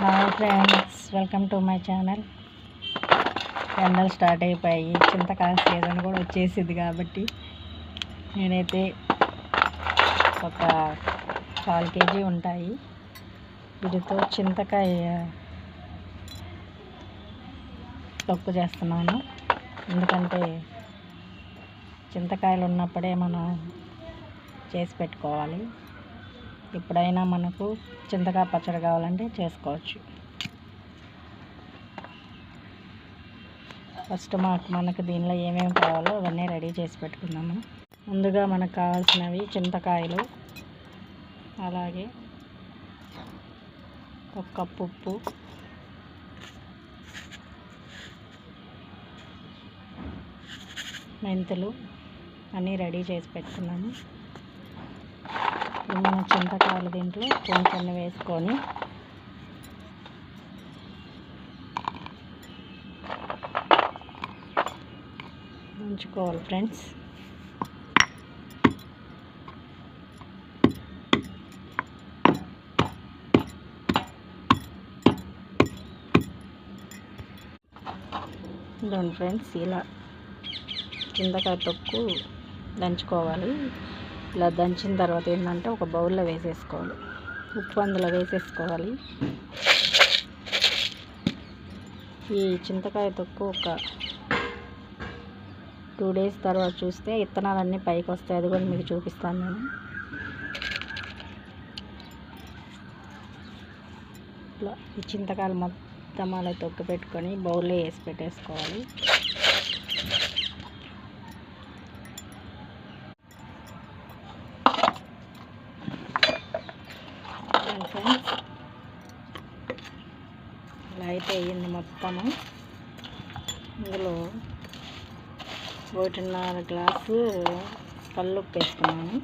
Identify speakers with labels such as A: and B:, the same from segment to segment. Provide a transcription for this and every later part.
A: Hi friends welcome to my channel ఎండలు start అయిపోయాయి చింతకాయ సీజన్ కూడా వచ్చేసింది కాబట్టి నేనైతే ఒక కాల్ కేజీ ఉంటాయి. వీటితో చింతకాయ తొక్కు చేస్తున్నాను. ఎందుకంటే చింతకాయలు ఉన్నప్పుడే మనం చేసి పెట్టుకోవాలి. ఎప్పుడైనా మనకు చింతకాయ పచ్చడి కావాలంటే చేసుకోవచ్చు. ఫస్ట్ మాకు మనకు దీనిలో ఏమేమి కావాలో అవన్నీ రెడీ చేసి పెట్టుకుందాము. ముందుగా మనకు కావాల్సినవి చింతకాయలు అలాగే ఒక కప్పు ఉప్పు మెంతులు అన్నీ రెడీ చేసి పెట్టుకున్నాము. మనం చింతకాయలు దీంట్లో కొంచెం వేసుకొని ఉంచుకోవాలి ఫ్రెండ్స్. ఇదండి ఫ్రెండ్స్ ఇలా చింతకాయ తొక్కు దంచుకోవాలి. ఇలా దంచిన తర్వాత ఏంటంటే ఒక బౌల్లో వేసేసుకోవాలి. ఉప్పు అందులో వేసేసుకోవాలి. ఈ చింతకాయ తొక్కు ఒక టూ డేస్ తర్వాత చూస్తే విత్తనాలన్నీ పైకి వస్తాయి. అది కూడా మీకు చూపిస్తాను నేను. ఇట్లా ఈ చింతకాయలు మొత్తం అలా తొక్కు పెట్టుకొని బౌల్లో వేసి పెట్టేసుకోవాలి. ఫ్రెండ్స్ ఇలా అయితే అయ్యింది మొత్తము. ఇందులో ఒకటిన్నర గ్లాసు కల్లుప్పు వేసుకున్నాను.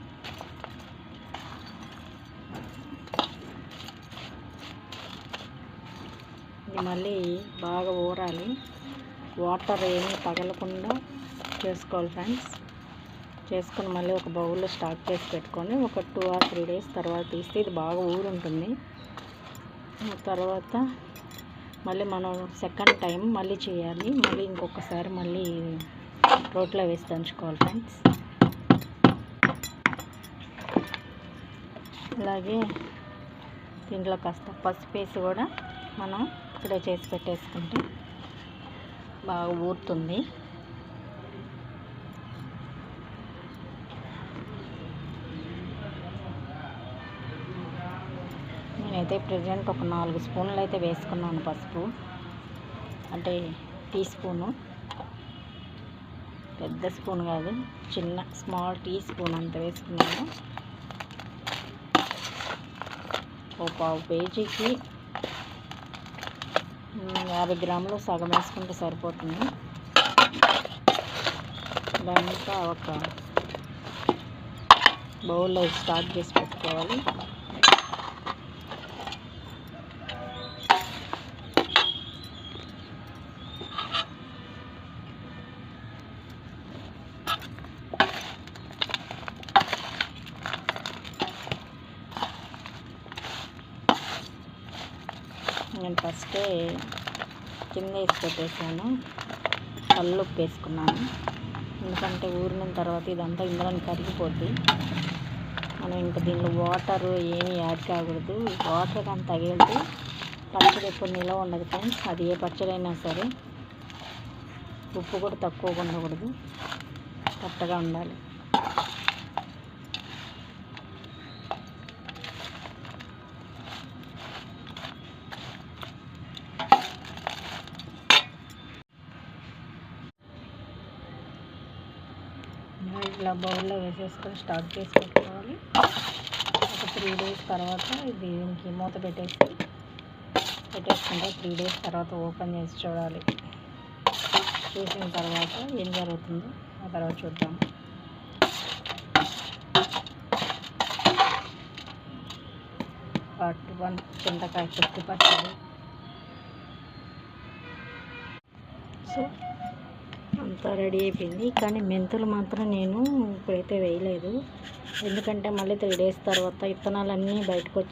A: ఇది మళ్ళీ బాగా ఊరాలి. వాటర్ ఏమీ తగలకుండా చేసుకోవాలి ఫ్రెండ్స్. చేసుకొని మళ్ళీ ఒక బౌల్లో స్టాక్ చేసి పెట్టుకొని ఒక టూ ఆర్ త్రీ డేస్ తర్వాత తీస్తే ఇది బాగా ఊరుంటుంది. తర్వాత మళ్ళీ మనం సెకండ్ టైం మళ్ళీ చేయాలి. మళ్ళీ ఇంకొకసారి మళ్ళీ రోట్లో వేసి దంచుకోవాలి ఫ్రెండ్స్. అలాగే దీంట్లో కాస్త పసుపు వేసి కూడా మనం ఇక్కడే చేసి పెట్టేసుకుంటే బాగా ఊరుతుంది. నేనైతే ప్రజెంట్ ఒక నాలుగు స్పూన్లు అయితే వేసుకున్నాను పసుపు. అంటే టీ స్పూను. పెద్ద స్పూన్ కాదు చిన్న స్మాల్ టీ స్పూన్ అంత వేసుకున్నాను. ఒక పావు పేజీకి యాభై గ్రాములు సగం వేసుకుంటే సరిపోతుంది. దాంతో ఒక బౌల్లో స్టార్ట్ చేసి పెట్టుకోవాలి. నేను ఫస్టే కింద వేసి పెట్టేసాను కళ్ళు ఉప్పు వేసుకున్నాను ఎందుకంటే ఊరిన తర్వాత ఇదంతా ఇందులో కరిగిపోద్ది. మనం ఇంకా దీనిలో వాటర్ ఏమీ యాడ్ కాకూడదు. వాటర్ కానీ తగిలితే పచ్చడి ఎప్పుడు నిలవ ఉండదు ఫ్రెండ్స్ అది ఏ పచ్చడి అయినా సరే ఉప్పు కూడా తక్కువగా ఉండకూడదు. కరెక్ట్గా ఉండాలి. ఇట్లా బౌల్లో వేసేసుకొని స్టార్ట్ చేసి పెట్టుకోవాలి. ఒక త్రీ డేస్ తర్వాత ఇది దీనికి మూత పెట్టేసి పెట్టేసుకుంటే త్రీ డేస్ తర్వాత ఓపెన్ చేసి చూడాలి. చూసిన తర్వాత ఏం జరుగుతుందో ఆ తర్వాత చూద్దాం. పార్ట్ వన్ చింతకాయ చుట్టు పచ్చడి సో అంతా రెడీ అయిపోయింది. కానీ మెంతులు మాత్రం నేను ఇప్పుడైతే వేయలేదు. ఎందుకంటే మళ్ళీ త్రీ డేస్ తర్వాత విత్తనాలన్నీ బయటకు వచ్చి